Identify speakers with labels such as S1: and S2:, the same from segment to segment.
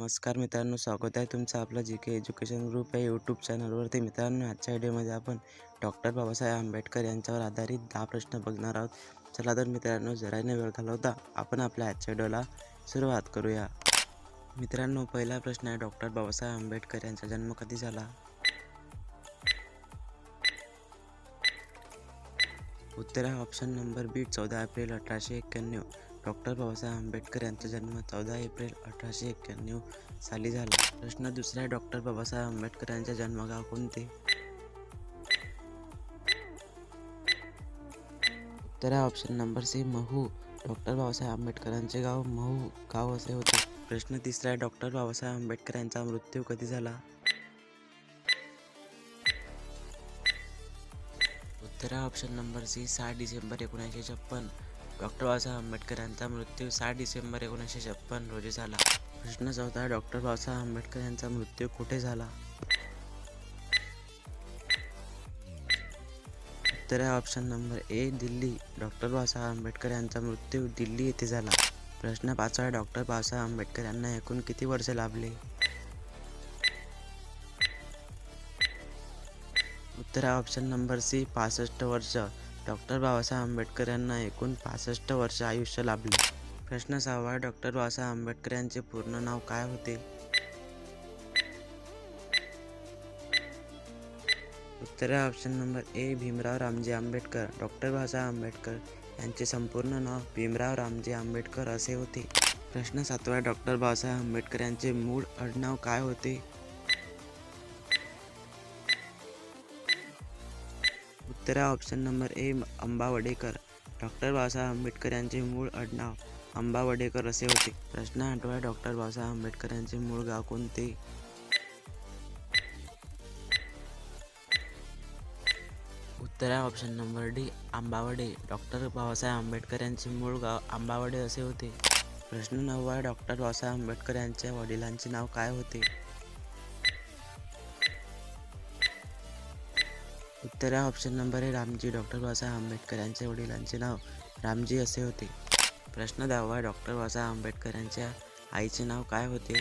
S1: नमस्कार मित्रांनो स्वागत आहे तुमचं आपलं जी के एज्युकेशन ग्रुप या यूट्यूब चॅनलवरती मित्रांनो आजच्या व्हिडिओमध्ये आपण डॉक्टर बाबासाहेब आंबेडकर यांच्यावर आधारित दहा प्रश्न बघणार आहोत. चला तर मित्रांनो जराने वेळ घालवता आपण आपल्या आजच्या व्हिडिओला सुरुवात करूया. मित्रांनो पहिला प्रश्न आहे डॉक्टर बाबासाहेब आंबेडकर यांचा जन्म कधी झाला? उत्तर आहे ऑप्शन नंबर बी चौदा एप्रिल अठराशे एक्क्याण्णव डॉक्टर बाबासाहेब आंबेडकर यांचा जन्म चौदा एप्रिल अठराशे एक्क्याण्णव साली झाला. प्रश्न दुसरा आहे डॉक्टर बाबासाहेब आंबेडकर यांचे जन्मगाव कोणते? उत्तर आहे option number C Mhow. Doctor Babasaheb आंबेडकरांचे गाव महू गाव असे होते. प्रश्न तिसरा आहे डॉक्टर बाबासाहेब आंबेडकर यांचा मृत्यू कधी झाला? उत्तर ऑप्शन नंबर सी सहा डिसेंबर एकोणीसशे छप्पन. डॉक्टर बाबासाहेब आंबेडकर यांचा मृत्यू सहा डिसेंबर एकोणीसशे छप्पन रोजी झाला. प्रश्न चौथा डॉक्टर बाबासाहेब आंबेडकर यांचा मृत्यू कुठे झाला? उत्तर आहे option number A Delhi. Doctor Babasaheb Ambedkar यांचा मृत्यू दिल्ली येथे झाला. प्रश्न पाचवा डॉक्टर बाबासाहेब आंबेडकर यांना एकूण किती वर्ष लाभले? उत्तर आहे ऑप्शन नंबर सी पासष्ट वर्ष. डॉक्टर बाबासाहेब आंबेडकर यांना एकूण पासष्ट वर्ष आयुष्य लाभले. प्रश्न सहावा डॉक्टर बाबासाहेब आंबेडकर यांचे पूर्ण नाव काय होते? उत्तर option number A Bhimrao Ramji Ambedkar. Doctor Babasaheb Ambedkar यांचे संपूर्ण नाव भीमराव रामजी आंबेडकर असे होते. प्रश्न सातवा डॉक्टर बाबासाहेब आंबेडकर यांचे मूळ आडनाव काय होते? उत्तरा option number A Ambavadekar doctor Babasaheb Ambedkar यांचे मूळ आडनाव अंबावडेकर असे होते. प्रश्न आठवा डॉक्टर बाबासाहेब आंबेडकर यांचे मूळ गाव कोणते? उत्तरा option number D Ambavade. Doctor Babasaheb Ambedkar यांचे मूळ गाव आंबावडे असे होते. प्रश्न नववा डॉक्टर बाबासाहेब आंबेडकर यांच्या वडिलांचे नाव काय होते? उत्तर आहे ऑप्शन नंबर आहे रामजी. डॉक्टर बाबासाहेब आंबेडकर यांच्या वडिलांचे नाव रामजी असे होते. प्रश्न दहावा डॉक्टर बाबासाहेब आंबेडकर यांच्या आईचे नाव काय होते?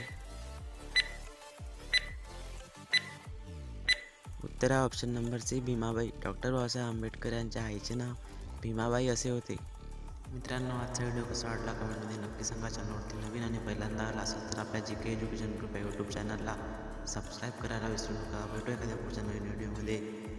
S1: उत्तर आहे option number C Bhimabai. Doctor Babasaheb Ambedkar यांच्या आईचे नाव भीमाबाई असे होते. मित्रांनो आजचा व्हिडिओ कसा वाटला कमेंटमध्ये नक्की सांगा. चॅनलवरती नवीन आणि पहिल्यांदा आला असेल तर आपल्या जी के एज्युकेशन ग्रुप या यूट्यूब चॅनलला सबस्क्राईब करायला विसरू नका. भेटू एखाद्या पुढच्या नवीन व्हिडिओमध्ये